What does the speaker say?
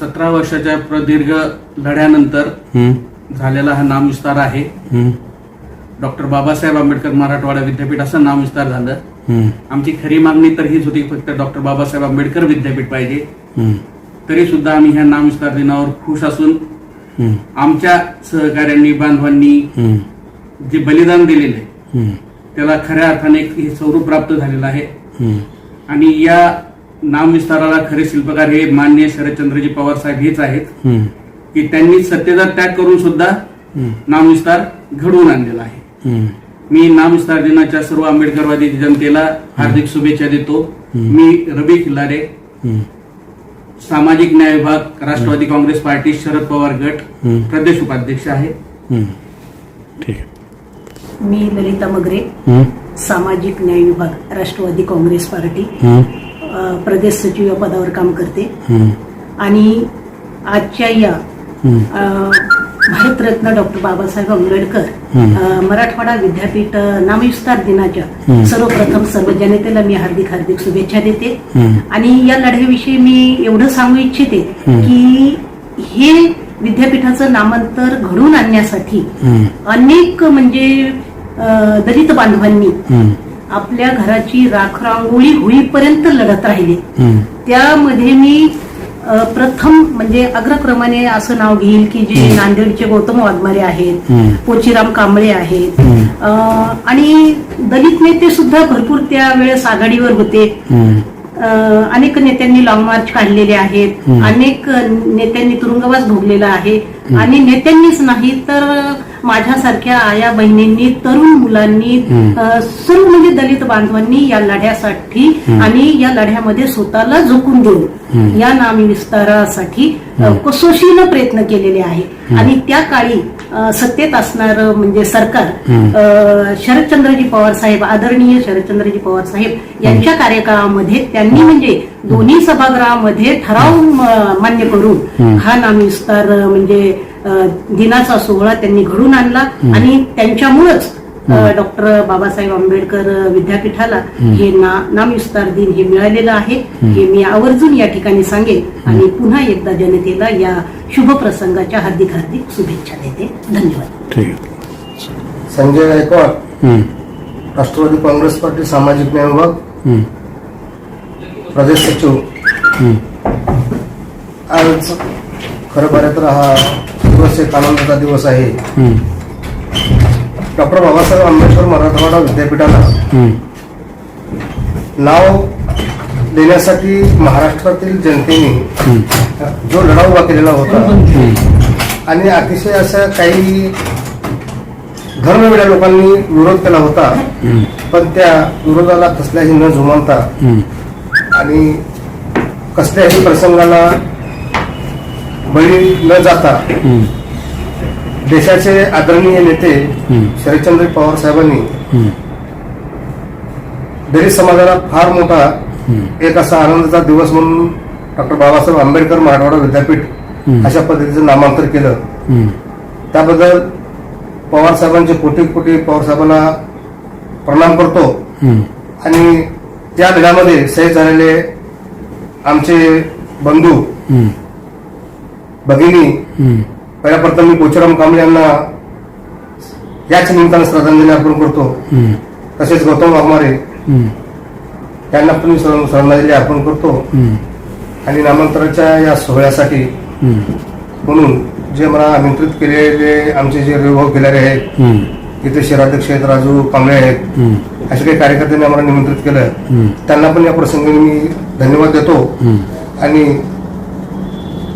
सतरा वर्षाच्या प्रदीर्घ लढ्यानंतर झालेला हा नामविस्तार आहे. डॉक्टर बाबासाहेब आंबेडकर मराठवाडा विद्यापीठ असं नामविस्तार झालं. आमची खरी मागणी तर हीच होती फक्त डॉक्टर बाबासाहेब आंबेडकर विद्यापीठ पाहिजे. तरी सुद्धा आम्ही ह्या नामविस्तार दिनावर खुश असून आमच्या सहकाऱ्यांनी बांधवांनी जे बलिदान दिलेलं आहे त्याला खऱ्या अर्थाने हे स्वरूप प्राप्त झालेलं आहे. आणि या नामविस्ताराला खरे शिल्पकार हे मान्य शरदचंद्रजी पवार साहेब हेच आहेत. की त्यांनी सत्तेचा त्याग करून सुद्धा नामविस्तार घडवून आणलेला आहे. मी नामविस्तार दिनाच्या सर्व आंबेडकरवादी जनतेला हार्दिक शुभेच्छा देतो. मी रबी खिल्लारे सामाजिक न्याय विभाग राष्ट्रवादी काँग्रेस पार्टी शरद पवार गट. प्रदेश उपाध्यक्ष आहे. हम्म. ठीक आहे. मी ललिता मगरे सामाजिक न्याय विभाग राष्ट्रवादी काँग्रेस पार्टी. प्रदेश सचिव या पदावर काम करते. आणि आजच्या या भारतरत्न डॉक्टर बाबासाहेब आंबेडकर मराठवाडा विद्यापीठ नामविस्तार दिनाच्या. सर्वप्रथम सर्व जनतेला मी हार्दिक हार्दिक शुभेच्छा देते. आणि या लढ्याविषयी मी एवढं सांगू इच्छिते की हे विद्यापीठाचं नामांतर घडून आणण्यासाठी अनेक म्हणजे दलित बांधवांनी आपल्या घराची राखरांगोळी होईपर्यंत लढत राहिले. त्यामध्ये मी प्रथम म्हणजे अग्रक्रमाने असं नाव घेईल की जे नांदेडचे गौतम वाघमारे आहेत. पोचीराम कांबळे आहेत. आणि दलित नेते सुद्धा भरपूर त्यावेळेस आघाडीवर होते. अनेक नेत्यांनी लॉंग मार्च काढलेले आहेत. अनेक नेत्यांनी तुरुंगवास भोगलेला आहे. आणि नेत्यांनीच नाही तर माझ्यासारख्या आया बहिणींनी तरुण मुलांनी सर्व म्हणजे दलित बांधवांनी या लढ्यासाठी आणि या लढ्यामध्ये स्वतःला झोकून देऊन या नामी विस्तारासाठी कसोशीनं प्रयत्न केलेले आहे. आणि त्या काळी सत्तेत असणार म्हणजे सरकार शरदचंद्रजी पवार साहेब आदरणीय शरदचंद्रजी पवार साहेब यांच्या कार्यकाळामध्ये त्यांनी म्हणजे दोन्ही सभागृहामध्ये ठराव मान्य करून हा नामी विस्तार अ, म्हणजे दिनाचा सोहळा त्यांनी घडून आणला आणि त्यांच्यामुळेच डॉक्टर बाबासाहेब आंबेडकर विद्यापीठाला हे ना नामविस्तार दिन हे मिळालेलं आहे. हे मी आवर्जून या ठिकाणी सांगेन आणि पुन्हा एकदा जनतेला या शुभ प्रसंगाच्या हार्दिक हार्दिक शुभेच्छा देते. धन्यवाद. ठीक आहे. संजय गायकवाड राष्ट्रवादी काँग्रेस पार्टी सामाजिक न्याय विभाग प्रदेश सचिव. आज खरं पाहिलं तर हा दिवस एक आनंदाचा दिवस आहे. डॉक्टर बाबासाहेब आंबेडकर मराठवाडा विद्यापीठाला नाव देण्यासाठी महाराष्ट्रातील जनतेने जो लढा उभा केलेला होता आणि अतिशय अशा काही धर्मवेड्या लोकांनी विरोध केला होता. पण त्या विरोधाला कसल्याही न जुमानता आणि कसल्याही प्रसंगाला बळी न जाता देशाचे आदरणीय नेते. शरदचंद्र पवार साहेबांनी दलित समाजाला फार मोठा. एक असा आनंदाचा दिवस म्हणून डॉक्टर बाबासाहेब आंबेडकर मराठवाडा विद्यापीठ. अशा पद्धतीचं नामांतर केलं. त्याबद्दल पवार साहेबांचे कोटी कोटी पवार साहेबांना प्रणाम करतो. आणि त्या लढ्यामध्ये शहीद झालेले आमचे बंधू भगिनी हम्म, पहिल्या प्रथम मी पोचराम कांबळे यांना याच निमित्तानं श्रद्धांजली अर्पण करतो. तसेच गौतम वाघमारे यांना पण मी श्र- श्रद्धांजली अर्पण करतो. आणि नामांतराच्या या सोहळ्यासाठी म्हणून जे मला आमंत्रित केलेले आमचे जे विभाग गेलेले आहेत तिथे शहराध्यक्ष आहेत राजू कांबळे आहेत असे काही कार्यकर्त्यांनी आम्हाला निमंत्रित केलं. त्यांना पण या प्रसंगी मी धन्यवाद देतो. आणि